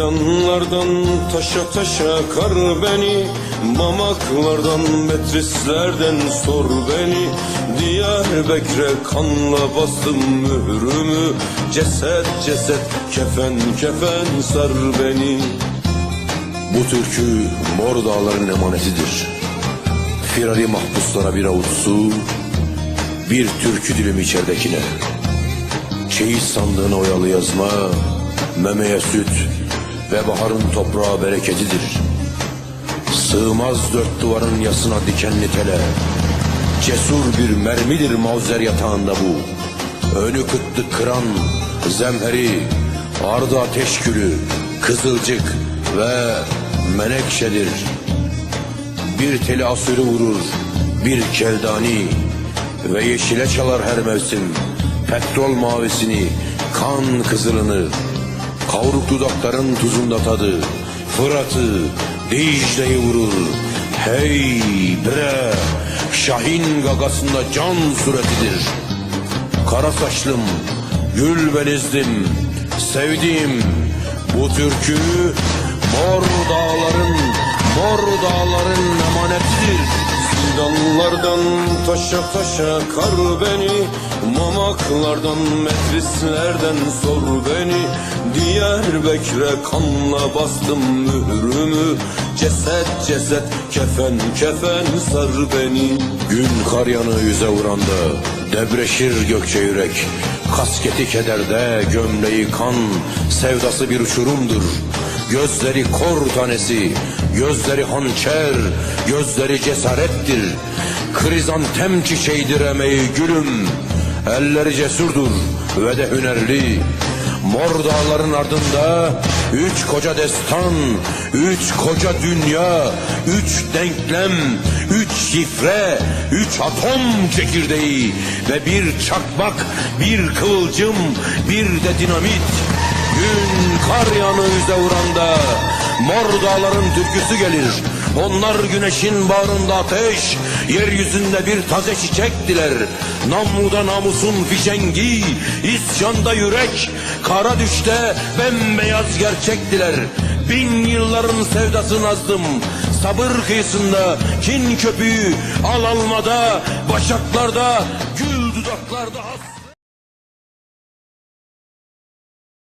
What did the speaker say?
Zindanlardan taşa taşa kar beni Mamaklardan metrislerden sor beni Diyarbakır'a kanla bastım mührümü Ceset ceset kefen kefen sar beni Bu türkü mor dağların emanetidir. Firari mahpuslara bir avuç su, bir türkü dilimi içeridekine. Çeyiz sandığına oyalı yazma, memeye süt ve baharın toprağa bereketidir. Sığmaz dört duvarın yasına dikenli tele. Cesur bir mermidir mavzer yatağında bu. Önü kıtlı kıran, zemheri, ardı ateş gülü, kızılcık ve menekşedir. Bir teli asürü vurur, bir keldani ve yeşile çalar her mevsim. Petrol mavisini, kan kızılını, kavruk dudakların tuzunda tadı, Fırat'ı, Dicle'yi vurur. Hey bre, Şahin gagasında can suretidir. Kara saçlım, gül benizdim, sevdiğim bu türkü mor dağların, mor dağların emanetidir. Zindanlardan taşa taşa kar beni Mamaklardan metrislerden sor beni. Diyarbakır'a kanla bastım mührümü Ceset ceset kefen kefen sar beni. Gün kar yanı yüze vuranda Debreşir gökçe yürek. Kasketi kederde gömleği kan Sevdası bir uçurumdur Gözleri kor tanesi Gözleri hançer Gözleri cesarettir Krizantem çiçeğidir emeği gülüm Elleri cesurdur ve de hünerli Mor dağların ardında üç koca destan, üç koca dünya, üç denklem, üç şifre, üç atom çekirdeği ve bir çakmak, bir kıvılcım, bir de dinamit. Gün kar yanı yüze vuranda mor dağların türküsü gelir. Onlar güneşin bağrında ateş, yeryüzünde bir taze çiçektiler. Namluda namusun fişengi, isyanda yürek, kara düşte bembeyaz gerçektiler. Bin yılların sevdasını azdım, sabır kıyısında, kin köpüğü, al almada, başaklarda, gül dudaklarda.